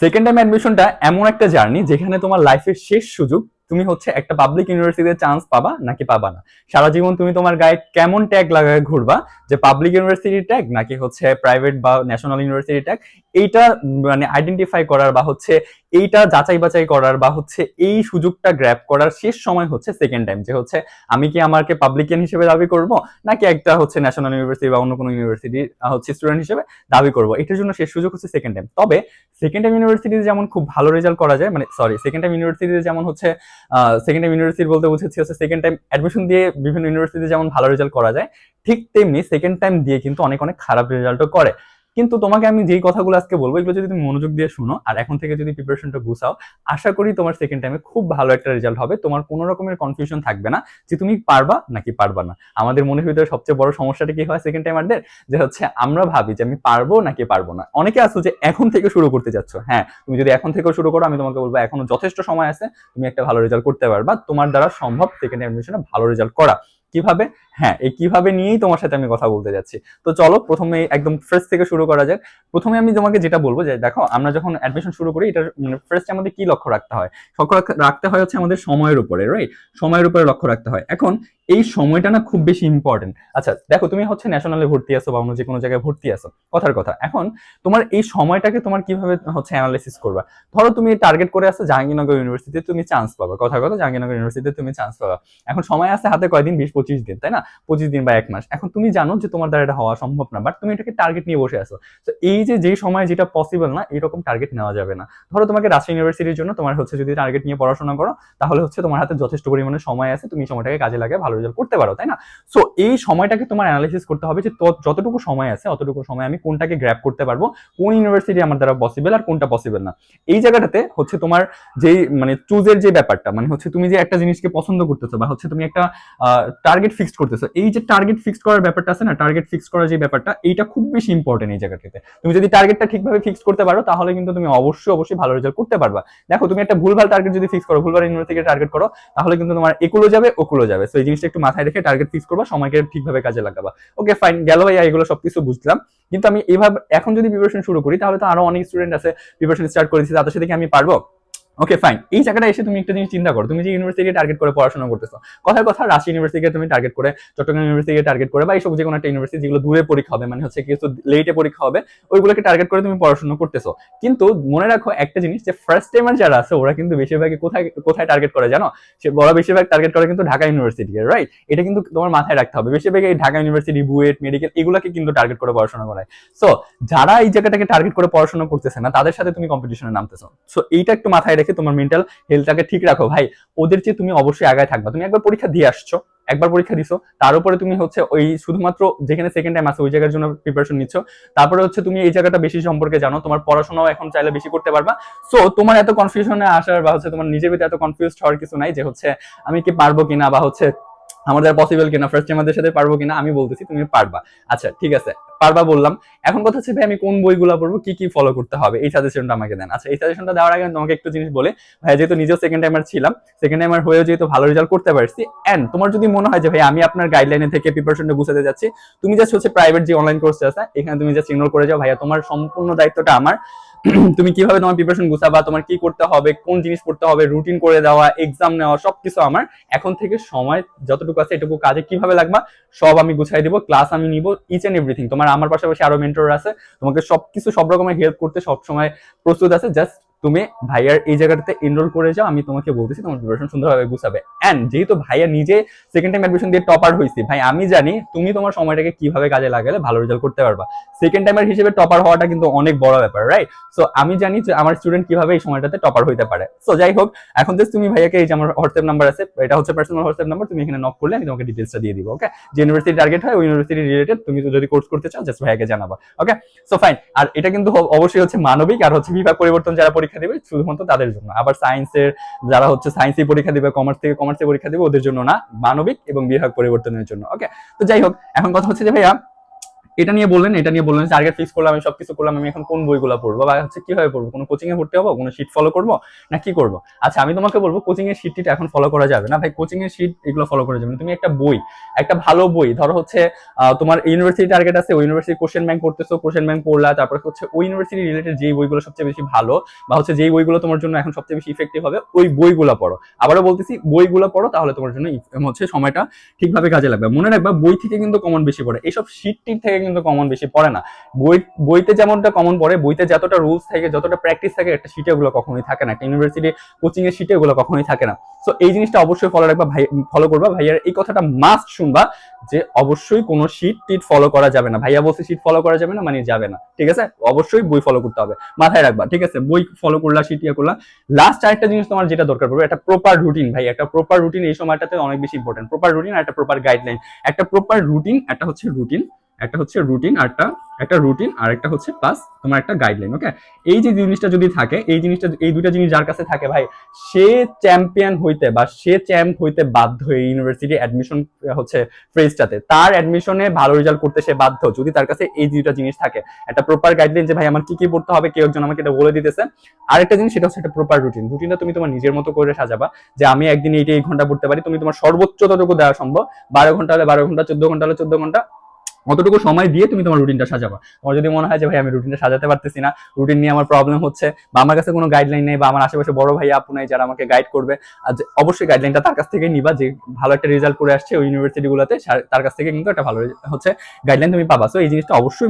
Second time অ্যাডমিশনটা এমন একটা journey যেখানে তোমার লাইফের শেষ সুযোগ তুমি হচ্ছে একটা পাবলিক ইউনিভার্সিটিতে চান্স পাবা নাকি পাবা না। সারা জীবন তুমি তোমার গায়ে কেমন ট্যাগ লাগায় ঘুরবা? যে পাবলিক ইউনিভার্সিটির ট্যাগ নাকি হচ্ছে প্রাইভেট বা ন্যাশনাল ইউনিভার্সিটি ট্যাগ এইটা মানে আইডেন্টিফাই করার বা হচ্ছে এইটা যাচাই বাছাই করার বা হচ্ছে এই সুযোগটা গ্র্যাব করার শেষ সময় হচ্ছে সেকেন্ড টাইম যে হচ্ছে আমি কি আমাকে পাবলিকিয়ান হিসেবে দাবি করব, নাকি একটা হচ্ছে ন্যাশনাল ইউনিভার্সিটি বা অন্য কোনো ইউনিভার্সিটি হচ্ছে স্টুডেন্ট হিসেবে দাবি করব? এটার জন্য শেষ সুযোগ হচ্ছে সেকেন্ড টাইম তবে সেকেন্ড টাইম ইউনিভার্সিটিতে যেমন খুব ভালো রেজাল্ট করা যায় মানে সরি সেকেন্ড টাইম ইউনিভার্সিটিতে যেমন হচ্ছে সেকেন্ড টাইম ইউনিভার্সিটি বলতে বুঝেছি হচ্ছে সেকেন্ড টাইম অ্যাডমিশন দিয়ে বিভিন্ন ইউনিভার্সিটিতে যেমন ভালো রেজাল্ট করা যায়, ঠিক তেমনি সেকেন্ড টাইম দিয়ে কিন্তু অনেক অনেক খারাপ রেজাল্টও করে। কিন্তু তোমাকে আমি যেই কথাগুলো আজকে বলব, এগুলো যদি তুমি মনোযোগ দিয়ে শুনো, আর এখন থেকে যদি প্রিপারেশনটা গুছাও, আশা করি তোমার সেকেন্ড টাইমে খুব ভালো একটা রেজাল্ট হবে। তোমার কোনো রকমের কনফিউশন থাকবে না যে তুমি পারবা নাকি পারবা না। আমাদের মনের ভিতরে সবচেয়ে বড় সমস্যাটা কি হয় সেকেন্ড টাইমারদের যে হচ্ছে আমরা ভাবি যে আমি পারব নাকি পারব না। অনেকে আছো যে এখন থেকে শুরু করতে যাচ্ছ হ্যাঁ তুমি যদি এখন থেকেও শুরু করো, আমি তোমাকে বলব এখনও যথেষ্ট সময় আছে, তুমি একটা ভালো রেজাল্ট করতে পারবা। তোমার দ্বারা সম্ভব সেকেন্ড অ্যাডমিশনে ভালো রেজাল্ট করা। কীভাবে? হ্যাঁ এই কীভাবে নিয়েই তোমার সাথে আমি কথা বলতে যাচ্ছি। তো চলো প্রথমে একদম ফ্রেশ থেকে শুরু করা যাক। প্রথমে আমি তোমাকে যেটা বলব যে, দেখো, আমরা যখন অ্যাডমিশন শুরু করি এটা মানে আমাদের কি লক্ষ্য রাখতে হয়? লক্ষ্য রাখতে হয় হচ্ছে আমাদের সময়ের উপরে রাইট সময়ের উপরে লক্ষ্য রাখতে হয়। এখন এই সময়টা না খুব বেশি ইম্পর্টেন্ট আচ্ছা দেখো, তুমি হচ্ছে ন্যাশনালে ভর্তি আছো বা অন্য যে কোনো জায়গায় ভর্তি আছো। কথার কথা, এখন তোমার এই সময়টাকে তোমার কীভাবে হচ্ছে অ্যানালাইসিস করবা? ধরো, তুমি টার্গেট করে আসছো জাহাঙ্গীরনগর ইউনিভার্সিটিতে তুমি চান্স পাবা। কথার কথা, জাহাঙ্গীরনগর ইউনিভার্সিটিতে তুমি চান্স পাবা। এখন সময় আছে হাতে কয়দিন? বিশ পঁচিশ দিন, তাই না? পঁচিশ দিন বা এক মাস। এখন তুমি জানো যে তোমার দ্বারা এটা হওয়া সম্ভব না বাট তুমি এটাকে টার্গেট নিয়ে বসে আছো। তো এই যে, যেই সময় যেটা পসিবল না এরকম টার্গেট নেওয়া যাবে না। ধরো তোমাকে রাজশাহী ইউনিভার্সিটির জন্য তোমার হচ্ছে যদি টার্গেট নিয়ে পড়াশোনা করো, তাহলে হচ্ছে তোমার হাতে যথেষ্ট পরিমাণে সময় আছে, তুমি সময়টাকে কাজে লাগিয়ে ভালো রেজাল্ট করতে পারো, তাই না? সো এই সময়টাকে তোমার অ্যানালাইসিস করতে হবে যে যতটুকু সময় আছে, অতটুকু সময় আমি কোনটাকে গ্র্যাপ করতে পারব, কোন ইউনিভার্সিটি আমার দ্বারা পসিবল আর কোনটা পসিবল না। এই জায়গাটাতে হচ্ছে তোমার যেই মানে চুজের যে ব্যাপারটা মানে হচ্ছে তুমি যে একটা জিনিসকে পছন্দ করতেছো বা হচ্ছে তুমি একটা টার্গেট ফিক্সড করতেছো এই যে টার্গেট ফিক্সড করার ব্যাপারটা আছে না টার্গেট ফিক্সড করার যে ব্যাপারটা, এইটা খুব বেশি ইম্পর্টেন্ট এই জায়গাটাতে। তুমি যদি টার্গেটটা ঠিকভাবে ফিক্স করতে পারো, তাহলে কিন্তু তুমি অবশ্যই অবশ্যই ভালো রেজাল্ট করতে পারবা। দেখো, তুমি একটা ভুলভাল টার্গেট যদি ফিক্স করো, ভুলভাল ইউনিভার্সিটি টার্গেট করো, তাহলে কিন্তু তোমার একুলো যাবে, ওকুলো যাবে। তো এই জিনিসটা একটু মাথায় রেখে টার্গেট ফিক্স করবা, সময়কে ঠিকভাবে কাজে লাগাবা। ওকে ফাইন গেল ভাইয়া, এগুলো সবকিছু বুঝলাম। কিন্তু আমি এভাবে, এখন যদি প্রিপারেশন শুরু করি, তাহলে তো আরও অনেক স্টুডেন্ট আছে প্রিপারেশন স্টার্ট করেছি, তাদের সাথে আমি পারব? ওকে ফাইন এই জায়গাটা এসে তুমি একটা জিনিস চিন্তা করো। তুমি যে ইউনিভার্সিটি টার্গেট করে পড়াশোনা করতেছো কথার কথা রাশি ইউনিভার্সিটিকে তুমি টার্গেট করে, চট্টগ্রাম ইউনিভার্সিটিকে টার্গেট করে বা এইসব যে কোনো একটা ইউনিভার্সিটি যেগুলো দূরে পরীক্ষা হবে মানে হচ্ছে কিছু লেটে পরীক্ষা হবে, ওইগুলোকে টার্গেট করে তুমি পড়াশোনা করতেছো। কিন্তু মনে রাখো একটা জিনিস যে ফার্স্ট টাইমার যারা আছে, ওরা কিন্তু বেশিরভাগই কোথায় কোথায় টার্গেট করে জানো? সে বড় বেশিরভাগ টার্গেট করে কিন্তু ঢাকা ইউনিভার্সিটি রাইট এটা কিন্তু তোমার মাথায় রাখতে হবে। বেশিরভাগ এই ঢাকা ইউনিভার্সিটি বুয়েট, মেডিকেল এগুলোকে কিন্তু টার্গেট করে পড়াশোনা করায়। সো যারা এই জায়গাটাকে টার্গেট করে পড়াশোনা করতেছে না, তাদের সাথে তুমি কম্পিটিশনে নামতেছো। সো এইটা একটু মাথায় রেখে তোমার মেন্টাল হেলথটাকে ঠিক রাখো। ভাই, ওদের চেয়ে তুমি অবশ্যই আগায় থাকবা। তুমি একবার পরীক্ষা দিয়ে আসছো, একবার পরীক্ষা দিছো, তার উপরে তুমি হচ্ছে ওই শুধুমাত্র যেখানে সেকেন্ড টাইম আছে, ওই জায়গার জন্য প্রিপারেশন নিচ্ছ। তারপরে হচ্ছে তুমি এই জায়গাটা বেশি সম্পর্কে জানো, তোমার পড়াশোনাও এখন চাইলে বেশি করতে পারবা। সো তোমার এত কনফিউশনে আসার বা হচ্ছে তোমার নিজের ভিতরে এত কনফিউজ হওয়ার কিছু নাই যে হচ্ছে আমি কি পারব কিনা বা হচ্ছে আমাদের পসিবল কিনা ফার্স্ট টাইমারদের সাথে পারব কিনা, আমি বলতেছি, তুমি পারবা। আচ্ছা ঠিক আছে, পারবা বললাম। এখন কথা হচ্ছে, ভাই, আমি কোন বইগুলো পড়ব, কি কি ফলো করতে হবে, এই সাজেশনটা আমাকে দেন। আচ্ছা এই সাজেশনটা দেওয়ার আগে তোমাকে একটু জিনিস বলে। ভাই, যেহেতু নিজেও সেকেন্ড টাইমার ছিলাম সেকেন্ড টাইমার হয়েও যেহেতু ভালো রেজাল্ট করতে পারছি এন্ড তোমার যদি মনে হয় যে, ভাই, আমি আপনার গাইডলাইনে থেকে প্রিপারেশনটা গুছাতে যাচ্ছি, তুমি জাস্ট হচ্ছে প্রাইভেট যে অনলাইন কোর্স আছে, এখানে তুমি যা ইগনোর করে যাও। ভাইয়া, তোমার সম্পূর্ণ দায়িত্বটা আমার। তুমি কীভাবে তোমার প্রিপারেশন গুছাবা, তোমার কি করতে হবে, কোন জিনিস পড়তে হবে রুটিন করে দেওয়া এক্সাম নেওয়া, সবকিছু আমার এখন থেকে সময় যতটুকু আছে এটুকু কাজে কীভাবে লাগবা, সব আমি গুছাই দিব ক্লাস আমি নিব ইচ এন্ড এভরিথিং তোমার আমার পাশাপাশি আরও মেন্টর আছে, তোমাকে সবকিছু সব রকমের হেল্প করতে সব সময় প্রস্তুত আছে জাস্ট তুমি ভাইয়ার এই জায়গাটাতে এনরোল করে যাও, আমি তোমাকে বলতেছি তোমার প্রিপারেশন সুন্দরভাবে গুছাবে। এন্ড যেহেতু ভাইয়া নিজে সেকেন্ড টাইম অ্যাডমিশন দিয়ে টপার হয়েছি ভাই, আমি জানি তুমি তোমার সময়টাকে কীভাবে কাজে লাগালে ভালো রেজাল্ট করতে পারবা। সেকেন্ড টাইমার হিসেবে টপার হওয়াটা কিন্তু অনেক বড় ব্যাপার রাইট সো আমি জানি যে আমার স্টুডেন্ট কীভাবে এই সময়টাতে টপার হইতে পারে। সো যাই হোক, এখন জাস্ট তুমি ভাইয়াকে এই যে আমার হোয়াটসঅ্যাপ নাম্বার আছে, এটা হচ্ছে পার্সোনাল হোয়াটসঅ্যাপ নাম্বার তুমি এখানে নক করলে আমি তোমাকে ডিটেলসটা দিয়ে দিব ওকে যে ইউনিভার্সিটি টার্গেট হয়, ওই ইউনিভার্সিটি রিলেটেড তুমি যদি কোর্স করতে চাও জাস্ট ভাইয়াকে জানাবা ওকে সো ফাইন আর এটা কিন্তু অবশ্যই হচ্ছে মানবিক, আর হচ্ছে বিভাগ পরিবর্তন যারা পরীক্ষা দেবে শুধুমাত্র তাদের জন্য। আবার সায়েন্সের যারা হচ্ছে সায়েন্সে পরীক্ষা দিবে কমার্স থেকে কমার্সে পরীক্ষা দিবে, ওদের জন্য না, মানবিক এবং বিভাগ পরিবর্তনের জন্য। ওকে তো যাই হোক, এখন কথা হচ্ছে যে ভাইয়া এটা নিয়ে বললেন, এটা নিয়ে বললেন টার্গেট ফিক্স করলাম, আমি সবকিছু করলাম, আমি এখন কোন বইগুলো পড়ব? বা হচ্ছে কীভাবে পড়ব? কোনো কোচিং এ ভর্তি হব? কোনো শিট ফলো করব? না কি করব? আচ্ছা আমি তোমাকে বলব কোচিং এর শিট এখন ফলো করা যাবে না। ভাই কোচিং এর শিট এগুলো ফলো করা যাবে তুমি একটা বই, একটা ভালো বই, ধরো হচ্ছে তোমার ইউনিভার্সিটি টার্গেট আছে, ওই ইউনিভার্সিটি কোশ্চেন ব্যাংক করতেছো কোশ্চেন ব্যাংক পড়লা, তারপর হচ্ছে ওই ইউনিভার্সিটি রিলেটেড যেই বইগুলো সবচেয়ে বেশি ভালো, বা হচ্ছে যেই বইগুলো তোমার জন্য এখন সবচেয়ে বেশি ইফেক্টিভ হবে, ওই বইগুলো পড়ো। আবারও বলতেছি, বইগুলো পড়ো, তাহলে তোমার জন্য হচ্ছে সময়টা ঠিকভাবে কাজে লাগবে। মনে রাখবা, বই থেকে কিন্তু কমন বেশি পড়ে। এইসব শিট টিট থেকে কিন্তু কমন বেশি পড়ে না। বই, বইতে যেমনটা কমন পড়ে, বইতে যতটা রুলস থাকে, যতটা প্র্যাকটিস থাকে, একটা শিটে ওগুলো কখনোই থাকে না। একটা ইউনিভার্সিটি কোচিং এর শিটে ওগুলো কখনোই থাকে না। সো এই জিনিসটা অবশ্যই ফলো রাখবা, ভাই ফলো করবা। ভাইয়ার এই কথাটা মাস্ট শুনবা যে, অবশ্যই কোনো শিট টিট ফলো করা যাবে না। ভাইয়া বলছে শিট ফলো করা যাবে না মানে যাবে না। ঠিক আছে? অবশ্যই বই ফলো করতে হবে। মাথায় রাখবা, ঠিক আছে? বই ফলো করলা শিট ইয়ে করলা। লাস্ট আরেকটা জিনিস তোমার যেটা দরকার পড়বে একটা প্রপার রুটিন ভাই। একটা প্রপার রুটিন এই সময়টাতে অনেক বেশি ইম্পর্টেন্ট প্রপার রুটিন আর একটা প্রপার গাইডলাইন একটা প্রপার রুটিন একটা হচ্ছে রুটিন একটা হচ্ছে রুটিন আর একটা রুটিন আর একটা হচ্ছে প্লাস তোমার একটা গাইডলাইন ওকে এই যে জিনিসটা যদি থাকে, এই জিনিসটা, এই দুইটা জিনিস যার কাছে থাকে, ভাই, সে চ্যাম্পিয়ন হইতে বা সে চ্যাম্প হইতে বাধ্য এই ইউনিভার্সিটি অ্যাডমিশন হচ্ছে ফ্রেজটাতে তার অ্যাডমিশনে ভালো রেজাল্ট করতে সে বাধ্য, যদি তার কাছে এই দুইটা জিনিস থাকে। একটা প্রপার গাইডলাইন যে, ভাই, আমার কি কি পড়তে হবে? কেউ একজন আমাকে এটা বলে দিতেছে। আরেকটা জিনিস, সেটা হচ্ছে একটা প্রপার রুটিন রুটিনটা তুমি তোমার নিজের মতো করে সাজাবা, যে আমি একদিন এইটা এই ঘণ্টা পড়তে পারি, তুমি তোমার সর্বোচ্চ যতটুকু দেওয়া সম্ভব। বারো ঘণ্টা হলে বারো ঘণ্টা, চোদ্দ ঘণ্টা হলে চোদ্দ ঘণ্টা অতটুকু সময় দিয়ে তুমি তোমার রুটিনটা সাজাবা। তোমার যদি মনে হয় যে, ভাই, আমি রুটিনটা সাজাতে পারতেছি না রুটিন নিয়ে আমার প্রবলেম হচ্ছে বা আমার কাছে কোনো গাইডলাইন নেই বা আমার আশেপাশে বড় ভাই, আপু নাই যারা আমাকে গাইড করবে আর অবশ্যই গাইডলাইনটা তার কাছ থেকে নিবা যে, ভালো একটা রেজাল্ট করে আসছে ওই ইউনিভার্সিটিগুলোতে তার কাছ থেকে কিন্তু একটা ভালো হচ্ছে গাইডলাইন তুমি পাবা। সো এই জিনিসটা অবশ্যই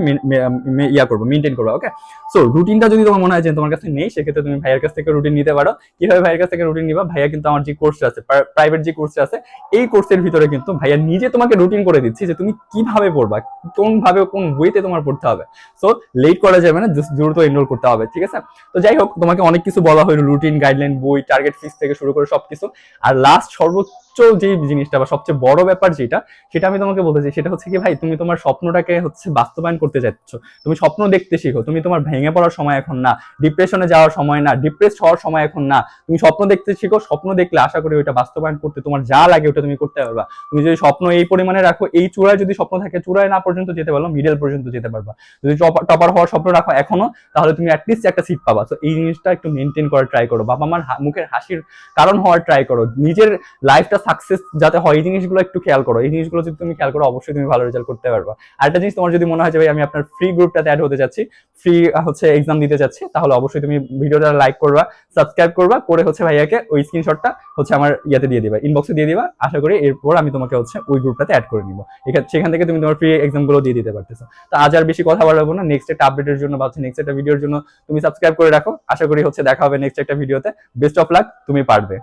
ইয়া করব মেনটেন করব ওকে সো রুটিনটা যদি তোমার মনে হয় যে, তোমার কাছে নেই, সেক্ষেত্রে তুমি ভাইয়ের কাছ থেকে রুটিন নিতে পারো। কীভাবে ভাইয়ের কাছ থেকে রুটিন নিবা? ভাইয়া কিন্তু আমার যে কোর্সটা আছে প্রাইভেট যে কোর্সটা আছে, এই কোর্সের ভিতরে কিন্তু ভাইয়া নিজে তোমাকে রুটিন করে দিচ্ছি যে, তুমি কীভাবে পড়বা? কোন ভাবে, কোন বইতে তোমার পড়তে হবে। সো লেট করা যাবে না দ্রুত এনরোল করতে হবে, ঠিক আছে? তো যাই হোক, তোমাকে অনেক কিছু বলা হলো রুটিন গাইডলাইন বই টার্গেট ফিস থেকে শুরু করে সবকিছু। আর লাস্ট সর্বোচ্চ যে জিনিসটা, বা সবচেয়ে বড় ব্যাপার যেটা, সেটা আমি তোমাকে বলতে চাই, সেটা হচ্ছে কি ভাই, তুমি তোমার স্বপ্নটাকে হচ্ছে বাস্তবায়ন করতে যাচ্ছ। তুমি স্বপ্ন দেখতে শিখো, তুমি তোমার ভেঙে পড়ার সময় এখন না ডিপ্রেশনে যাওয়ার সময় না ডিপ্রেস হওয়ার সময় এখন না, তুমি স্বপ্ন দেখতে শিখো, স্বপ্ন দেখলে আশা করি ওইটা বাস্তবায়ন করতে তোমার যা লাগে ওটা তুমি করতে পারবা। তুমি যদি স্বপ্ন এই পরিমাণে রাখো, এই চূড়ায় যদি স্বপ্ন থাকে, চূড়ায় না পর্যন্ত যেতে পারল মিডল পর্যন্ত যেতে পারবা। যদি টপার হওয়ার স্বপ্ন রাখো এখনও, তাহলে তুমি অ্যাটলিস্ট একটা সিট পাবা। তো এই জিনিসটা একটু মেনটেন করার ট্রাই করো। বাবা মার মুখের হাসির কারণ হওয়ার ট্রাই করো। নিজের লাইফটা সাকসেস যাতে হয়, এই জিনিসগুলো একটু খেয়াল করো। এই জিনিসগুলো যদি তুমি খেয়াল করো, অবশ্যই তুমি ভালো রেজাল্ট করতে পারবা। আরেকটা জিনিস তোমার যদি মনে হয় যে, ভাই, আমি আপনার ফ্রি গ্রুপটাতে অ্যাড হতে যাচ্ছি ফ্রি হচ্ছে এক্সাম দিতে যাচ্ছি তাহলে অবশ্যই তুমি ভিডিওটা লাইক করবা সাবস্ক্রাইব করবা, করে হচ্ছে ভাইয়াকে ওই স্ক্রিনশটটা হচ্ছে আমার ইয়াতে দিয়ে দিবা ইনবক্সে দিয়ে দিবা। আশা করি এরপর আমি তোমাকে হচ্ছে ওই গ্রুপটাতে অ্যাড করে নিবো। সেখান থেকে তুমি তোমার ফ্রি এক্সামগুলো দিয়ে দিতে পারতেছো। তো আজ আর বেশি কথা বলব না। নেক্সট একটা আপডেটের জন্য বা হচ্ছে নেক্সট একটা ভিডিওর জন্য তুমি সাবস্ক্রাইব করে রাখো। আশা করি হচ্ছে দেখা হবে নেক্সট একটা ভিডিওতে বেস্ট অফ লাক তুমি পারবে।